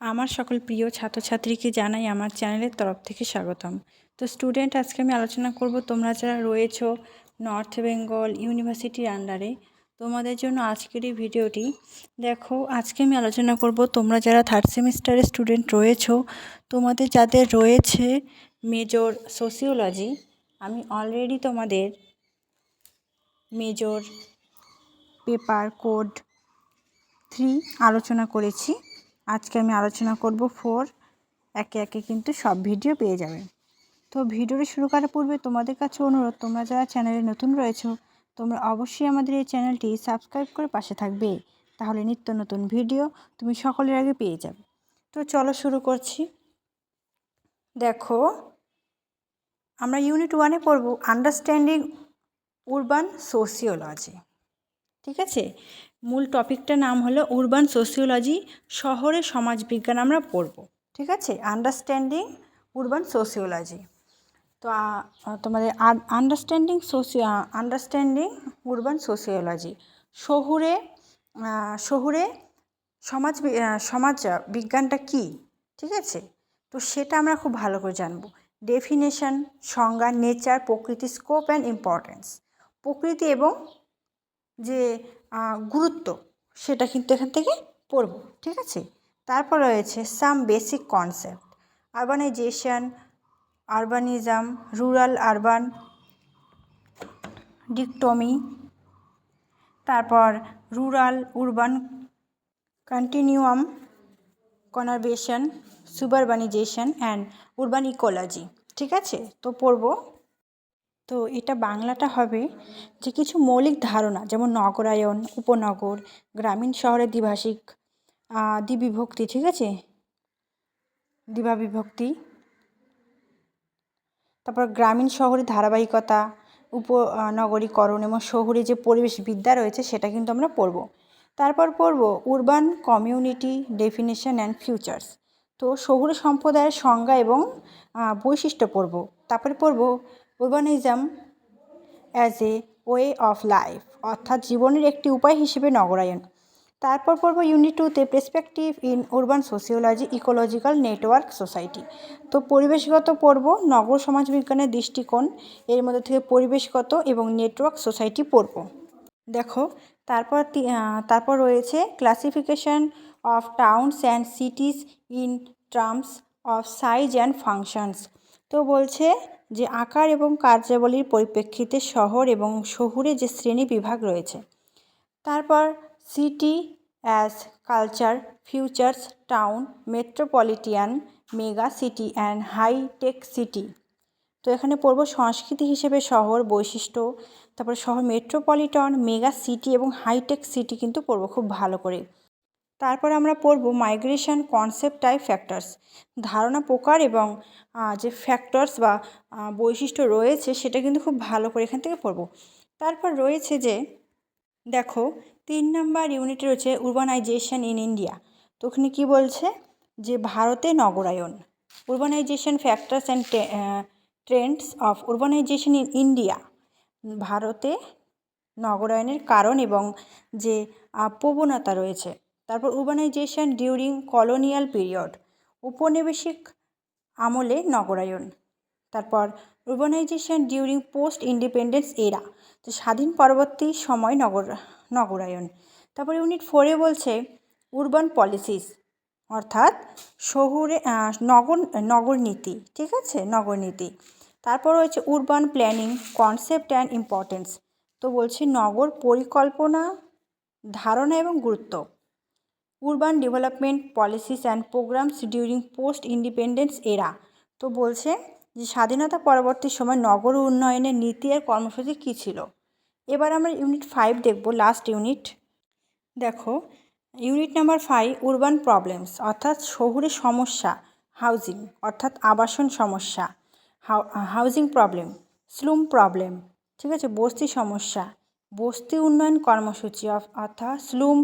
আমার সকল প্রিয় ছাত্রছাত্রীকে জানাই আমার চ্যানেলের তরফ থেকে স্বাগতম। তো স্টুডেন্ট, আজকে আমি আলোচনা করব তোমরা যারা রয়েছো নর্থ বেঙ্গল ইউনিভার্সিটির আন্ডারে, তোমাদের জন্য আজকের এই ভিডিওটি। দেখো, আজকে আমি আলোচনা করব তোমরা যারা থার্ড সেমিস্টারের স্টুডেন্ট রয়েছো, তোমাদের যাদের রয়েছে মেজর সোসিওলজি আমি অলরেডি তোমাদের মেজর পেপার কোড থ্রি আলোচনা করেছি। আজকে আমি আলোচনা করব ফোর। একে একে কিন্তু সব ভিডিও পেয়ে যাবে। তো ভিডিওটি শুরু করার পূর্বে তোমাদের কাছে অনুরোধ, তোমরা যারা চ্যানেলে নতুন রয়েছো, তোমরা অবশ্যই আমাদের এই চ্যানেলটি সাবস্ক্রাইব করে পাশে থাকবে। তাহলে নিত্য নতুন ভিডিও তুমি সকলের আগে পেয়ে যাবে। তো চলো শুরু করছি। দেখো, আমরা ইউনিট ওয়ানে পড়ব আন্ডারস্ট্যান্ডিং উরবান সোসিওলজি ঠিক আছে? মূল টপিকটার নাম হলো উরবান সোসিওলজি শহরে সমাজবিজ্ঞান আমরা পড়ব। ঠিক আছে? আন্ডারস্ট্যান্ডিং উরবান সোসিওলজি তো তোমাদের understanding socio understanding urban sociology শহুরে শহুরে সমাজ সমাজ বিজ্ঞানটা কী? ঠিক আছে? তো সেটা আমরা খুব ভালো করে জানব। ডেফিনেশন সংজ্ঞা নেচার প্রকৃতি স্কোপ অ্যান্ড ইম্পর্টেন্স প্রকৃতি এবং যে গুরুত্ব সেটা কিন্তু এখান থেকে পড়ব, ঠিক আছে? তারপর রয়েছে some basic concept urbanisation urbanism rural urban dichotomy তারপর rural urban continuum conurbation suburbanisation and urban ecology ঠিক আছে? তো পড়ব তো এটা বাংলাটা হবে যে কিছু মৌলিক ধারণা, যেমন নগরায়ন উপনগর, গ্রামীণ শহরের দ্বিভাষিক দ্বিবিভক্তি, ঠিক আছে? দ্বিভা বিভক্তি তারপর গ্রামীণ শহরের ধারাবাহিকতা, উপনগরীকরণ এবং শহুরে যে পরিবেশ বিদ্যা রয়েছে সেটা কিন্তু আমরা পড়ব। তারপর পড়ব urban community definition and features তো শহুরে সম্প্রদায়ের সংজ্ঞা এবং বৈশিষ্ট্য পড়ব। তারপরে পড়ব urbanism as a way of life অর্থাৎ জীবনের একটি উপায় হিসেবে নগরায়ন। তারপর পড়ব ইউনিট টুতে perspective in urban sociology ecological network society তো পরিবেশগত পড়ব নগর সমাজবিজ্ঞানের দৃষ্টিকোণ, এর মধ্যে থেকে পরিবেশগত এবং নেটওয়ার্ক সোসাইটি পড়ব দেখো, তারপর তারপর রয়েছে classification of towns and cities in terms of size and functions তো বলছে যে আকার এবং কার্যাবলীর পরিপ্রেক্ষিতে শহর এবং শহুরে যে শ্রেণি বিভাগ রয়েছে, তারপর city as culture, features, town, metropolitan, mega city and hi-tech city. তো এখানে পড়ব সংস্কৃতি হিসেবে শহর, বৈশিষ্ট্য, তারপর শহর মেট্রোপলিটন, মেগা সিটি এবং হাইটেক সিটি কিন্তু পড়ব খুব ভালো করে। তারপর আমরা পড়ব মাইগ্রেশন কনসেপ্ট টাইপ ফ্যাক্টরস ধারণা প্রকার এবং যে ফ্যাক্টরস বা বৈশিষ্ট্য রয়েছে সেটা কিন্তু খুব ভালো করে এখান থেকে পড়ব। তারপর রয়েছে যে, দেখো তিন নম্বর ইউনিট রয়েছে উরবানাইজেশন ইন ইন্ডিয়া তো ওখানে কী বলছে? যে ভারতে নগরায়ন urbanisation factors and trends of urbanisation in India ভারতে নগরায়নের কারণ এবং যে প্রবণতা রয়েছে। তারপর উরবানাইজেশন ডিউরিং কলোনিয়াল পিরিয়ড উপনিবেশিক আমলে নগরায়ন তারপর উরবানাইজেশন ডিউরিং পোস্ট ইন্ডিপেন্ডেন্স এরা তো স্বাধীন পরবর্তী সময় নগর নগরায়ন তারপর ইউনিট ফোরে বলছে উরবান পলিসিস অর্থাৎ শহুরে নগর নগর নীতি, ঠিক আছে? নগর নীতি। তারপর রয়েছে urban planning concept and importance তো বলছে নগর পরিকল্পনা, ধারণা এবং গুরুত্ব। Urban development policies and programmes during post independence এরা তো বলছে যে, স্বাধীনতা পরবর্তী সময় নগর উন্নয়নের নীতি আর কর্মসূচি কী ছিল? এবার আমরা ইউনিট ফাইভ দেখব লাস্ট ইউনিট দেখো unit number five urban problems অর্থাৎ শহুরে সমস্যা হাউজিং অর্থাৎ আবাসন সমস্যা হাউজিং প্রবলেম স্লুম প্রবলেম ঠিক আছে, বস্তি সমস্যা, বস্তি উন্নয়ন কর্মসূচি, অর্থাৎ স্লুম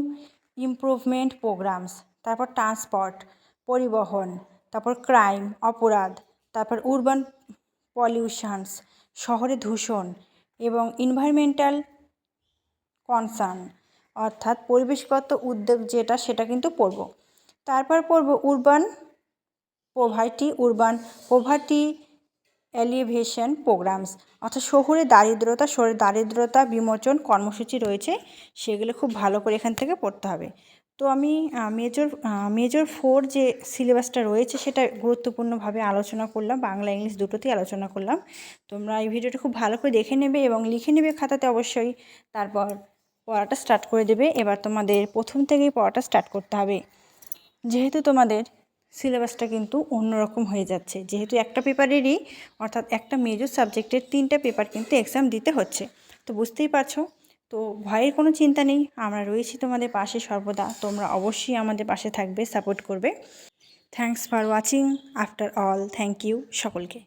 ইমপ্রুভমেন্ট প্রোগ্রামস তারপর ট্রান্সপোর্ট পরিবহন, তারপর ক্রাইম অপরাধ, তারপর উরবান পলিউশনস শহরে দূষণ এবং এনভায়রনমেন্টাল কনসার্ন অর্থাৎ পরিবেশগত উদ্যোগ যেটা সেটা কিন্তু পড়ব। তারপর পড়ব urban poverty urban poverty alleviation programs অর্থাৎ শহুরে দারিদ্রতা, শহরে দারিদ্রতা বিমোচন কর্মসূচি রয়েছে, সেগুলো খুব ভালো করে এখান থেকে পড়তে হবে। তো আমি মেজর মেজর ফোর যে সিলেবাসটা রয়েছে, সেটা গুরুত্বপূর্ণভাবে আলোচনা করলাম, বাংলা, ইংলিশ দুটোতেই আলোচনা করলাম। তোমরা এই ভিডিওটা খুব ভালো করে দেখে নেবে এবং লিখে নেবে খাতাতে অবশ্যই, তারপর পড়াটা স্টার্ট করে দেবে। এবার তোমাদের প্রথম থেকেই পড়াটা স্টার্ট করতে হবে। যেহেতু তোমাদের সিলেবাসটা কিন্তু অন্যরকম হয়ে যাচ্ছে। যেহেতু একটা পেপারেরই, অর্থাৎ একটা মেজর সাবজেক্টের তিনটা পেপার কিন্তু এক্সাম দিতে হচ্ছে। তো বুঝতেই পারছ? তো ভয়ের কোনো চিন্তা নেই। আমরা রয়েছি তোমাদের পাশে সর্বদা। তোমরা অবশ্যই আমাদের পাশে থাকবে সাপোর্ট করবে। Thanks for watching after all thank you সকলকে।